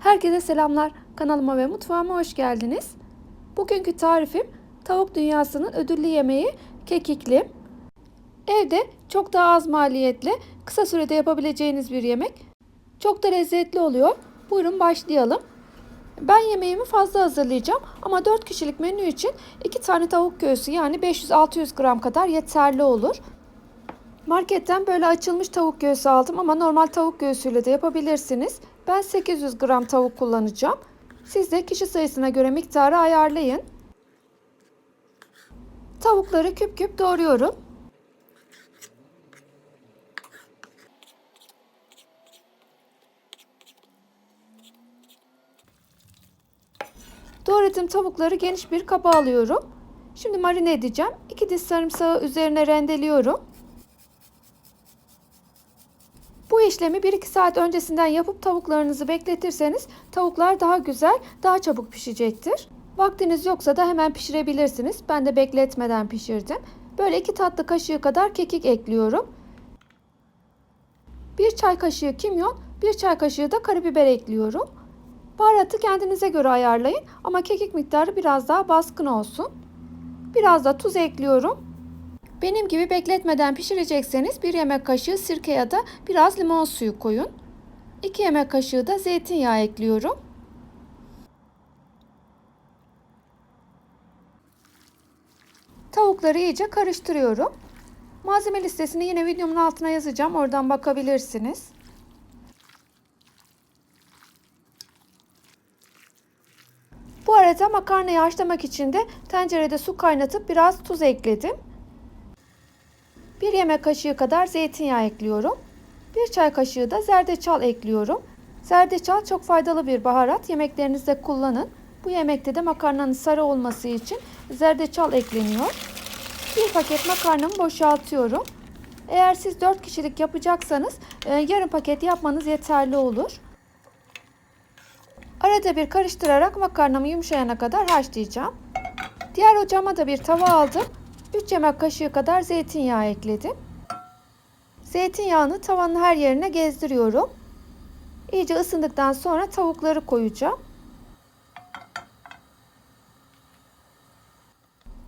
Herkese selamlar. Kanalıma ve mutfağıma hoş geldiniz. Bugünkü tarifim tavuk dünyasının ödüllü yemeği kekikli. Evde çok daha az maliyetle kısa sürede yapabileceğiniz bir yemek. Çok da lezzetli oluyor. Buyurun başlayalım. Ben yemeğimi fazla hazırlayacağım ama 4 kişilik menü için 2 tane tavuk göğsü yani 500-600 gram kadar yeterli olur. Marketten böyle açılmış tavuk göğsü aldım ama normal tavuk göğsüyle de yapabilirsiniz. Ben 800 gram tavuk kullanacağım. Siz de kişi sayısına göre miktarı ayarlayın. Tavukları küp küp doğruyorum. Doğradığım tavukları geniş bir kaba alıyorum. Şimdi marine edeceğim. 2 diş sarımsağı üzerine rendeliyorum. Bu işlemi 1-2 saat öncesinden yapıp tavuklarınızı bekletirseniz tavuklar daha güzel, daha çabuk pişecektir. Vaktiniz yoksa da hemen pişirebilirsiniz. Ben de bekletmeden pişirdim. Böyle 2 tatlı kaşığı kadar kekik ekliyorum. 1 çay kaşığı kimyon, 1 çay kaşığı da karabiber ekliyorum. Baharatı kendinize göre ayarlayın ama kekik miktarı biraz daha baskın olsun. Biraz da tuz ekliyorum. Benim gibi bekletmeden pişirecekseniz 1 yemek kaşığı sirke ya da biraz limon suyu koyun. 2 yemek kaşığı da zeytinyağı ekliyorum. Tavukları iyice karıştırıyorum. Malzeme listesini yine videomun altına yazacağım. Oradan bakabilirsiniz. Bu arada makarnayı haşlamak için de tencerede su kaynatıp biraz tuz ekledim. 1 yemek kaşığı kadar zeytinyağı ekliyorum. 1 çay kaşığı da zerdeçal ekliyorum. Zerdeçal çok faydalı bir baharat. Yemeklerinizde kullanın. Bu yemekte de makarnanın sarı olması için zerdeçal ekleniyor. Bir paket makarnamı boşaltıyorum. Eğer siz 4 kişilik yapacaksanız e, yarım paket yapmanız yeterli olur. Arada bir karıştırarak makarnamı yumuşayana kadar haşlayacağım. Diğer ocağıma da bir tava aldım. 3 yemek kaşığı kadar zeytinyağı ekledim. Zeytinyağını tavanın her yerine gezdiriyorum. İyice ısındıktan sonra tavukları koyacağım.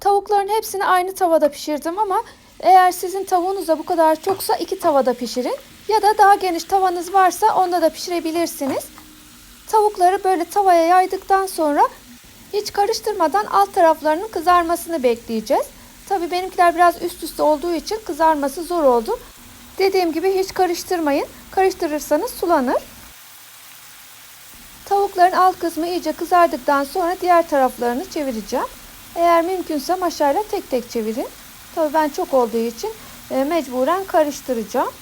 Tavukların hepsini aynı tavada pişirdim ama eğer sizin tavuğunuz da bu kadar çoksa iki tavada pişirin. Ya da daha geniş tavanız varsa onda da pişirebilirsiniz. Tavukları böyle tavaya yaydıktan sonra hiç karıştırmadan alt taraflarının kızarmasını bekleyeceğiz. Tabi benimkiler biraz üst üste olduğu için kızarması zor oldu. Dediğim gibi hiç karıştırmayın. Karıştırırsanız sulanır. Tavukların alt kısmı iyice kızardıktan sonra diğer taraflarını çevireceğim. Eğer mümkünse maşayla tek tek çevirin. Tabi ben çok olduğu için e, mecburen karıştıracağım.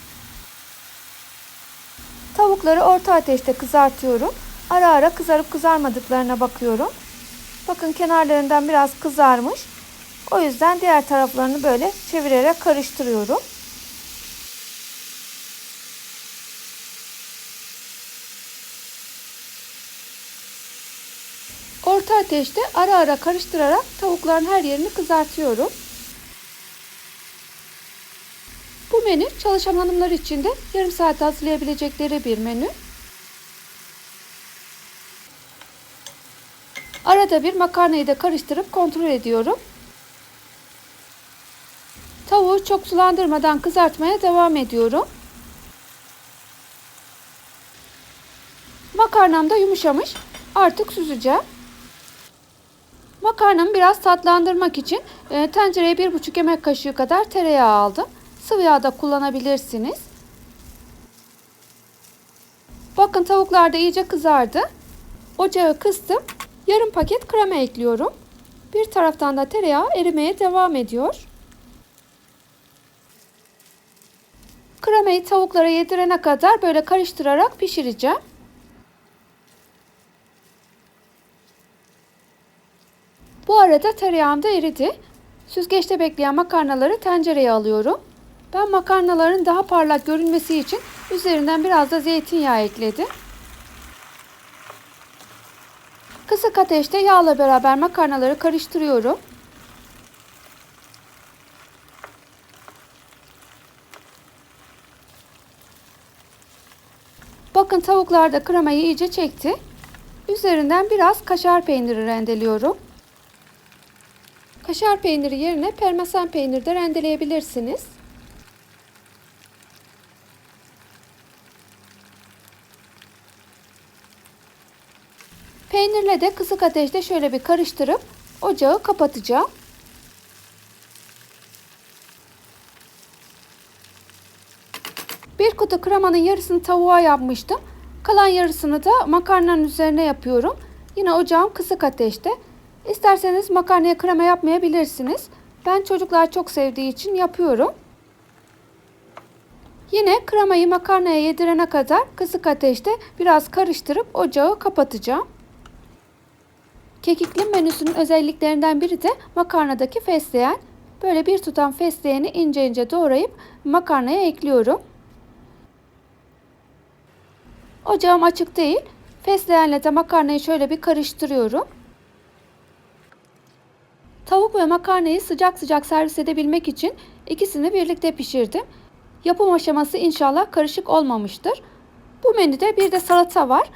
Tavukları orta ateşte kızartıyorum. Ara ara kızarıp kızarmadıklarına bakıyorum. Bakın kenarlarından biraz kızarmış. O yüzden diğer taraflarını böyle çevirerek karıştırıyorum. Orta ateşte ara ara karıştırarak tavukların her yerini kızartıyorum. Bu menü çalışan hanımlar için de yarım saatte hazırlayabilecekleri bir menü. Arada bir makarnayı da karıştırıp kontrol ediyorum. Çok sulandırmadan kızartmaya devam ediyorum. Makarnam da yumuşamış. Artık süzeceğim. Makarnamı biraz tatlandırmak için e, tencereye 1,5 yemek kaşığı kadar tereyağı aldım. Sıvı yağ da kullanabilirsiniz. Bakın tavuklar da iyice kızardı. Ocağı kıstım. Yarım paket krema ekliyorum. Bir taraftan da tereyağı erimeye devam ediyor. Kremayı tavuklara yedirene kadar böyle karıştırarak pişireceğim. Bu arada tereyağım da eridi. Süzgeçte bekleyen makarnaları tencereye alıyorum. Ben makarnaların daha parlak görünmesi için üzerinden biraz da zeytinyağı ekledim. Kısık ateşte yağla beraber makarnaları karıştırıyorum. Bakın tavuklar da kremayı iyice çekti. Üzerinden biraz kaşar peyniri rendeliyorum. Kaşar peyniri yerine parmesan peyniri de rendeleyebilirsiniz. Peynirle de kısık ateşte şöyle bir karıştırıp ocağı kapatacağım. Bir kutu kremanın yarısını tavuğa yapmıştım. Kalan yarısını da makarnanın üzerine yapıyorum. Yine ocağım kısık ateşte. İsterseniz makarnaya krema yapmayabilirsiniz. Ben çocuklar çok sevdiği için yapıyorum. Yine kremayı makarnaya yedirene kadar kısık ateşte biraz karıştırıp ocağı kapatacağım. Kekikli menüsünün özelliklerinden biri de makarnadaki fesleğen. Böyle bir tutam fesleğeni ince ince doğrayıp makarnaya ekliyorum. Ocağım açık değil. Fesleğenle de makarnayı şöyle bir karıştırıyorum. Tavuk ve makarnayı sıcak sıcak servis edebilmek için ikisini birlikte pişirdim. Yapım aşaması inşallah karışık olmamıştır. Bu menüde bir de salata var.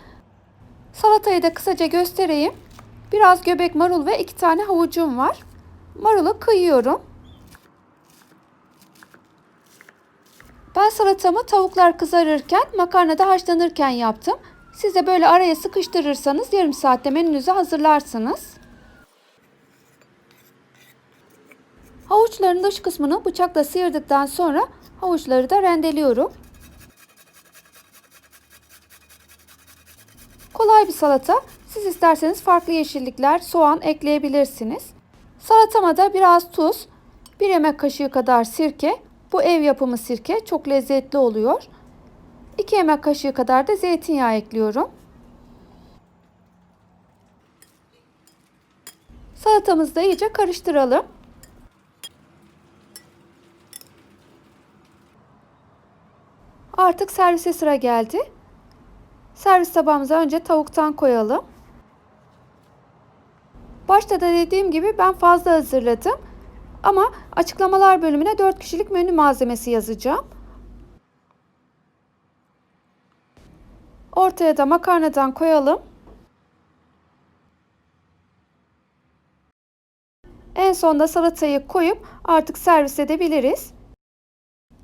Salatayı da kısaca göstereyim. Biraz göbek marul ve iki tane havucum var. Marulu kıyıyorum. Ben salatamı tavuklar kızarırken, makarna da haşlanırken yaptım. Siz de böyle araya sıkıştırırsanız yarım saatte menünüzü hazırlarsınız. Havuçların dış kısmını bıçakla sıyırdıktan sonra havuçları da rendeliyorum. Kolay bir salata. Siz isterseniz farklı yeşillikler, soğan ekleyebilirsiniz. Salatama da biraz tuz, bir yemek kaşığı kadar sirke. Bu ev yapımı sirke çok lezzetli oluyor. 2 yemek kaşığı kadar da zeytinyağı ekliyorum. Salatamızı da iyice karıştıralım. Artık servise sıra geldi. Servis tabağımıza önce tavuktan koyalım. Başta da dediğim gibi ben fazla hazırladım. Ama açıklamalar bölümüne 4 kişilik menü malzemesi yazacağım. Ortaya da makarnadan koyalım. En sonda salatayı koyup artık servis edebiliriz.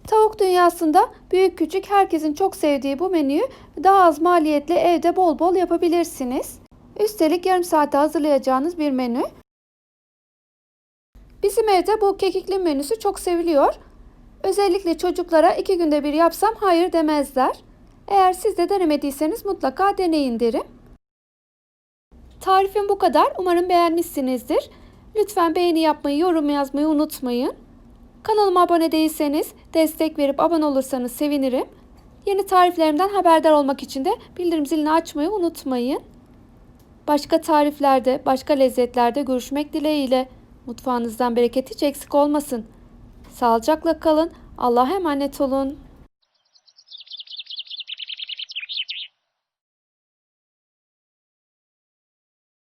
Tavuk dünyasında büyük küçük herkesin çok sevdiği bu menüyü daha az maliyetle evde bol bol yapabilirsiniz. Üstelik yarım saatte hazırlayacağınız bir menü. Bizim evde bu kekikli menüsü çok seviliyor. Özellikle çocuklara iki günde bir yapsam hayır demezler. Eğer siz de denemediyseniz mutlaka deneyin derim. Tarifim bu kadar. Umarım beğenmişsinizdir. Lütfen beğeni yapmayı, yorum yazmayı unutmayın. Kanalıma abone değilseniz, destek verip abone olursanız sevinirim. Yeni tariflerimden haberdar olmak için de bildirim zilini açmayı unutmayın. Başka tariflerde, başka lezzetlerde görüşmek dileğiyle. Mutfağınızdan bereket hiç eksik olmasın. Sağlıcakla kalın. Allah'a emanet olun.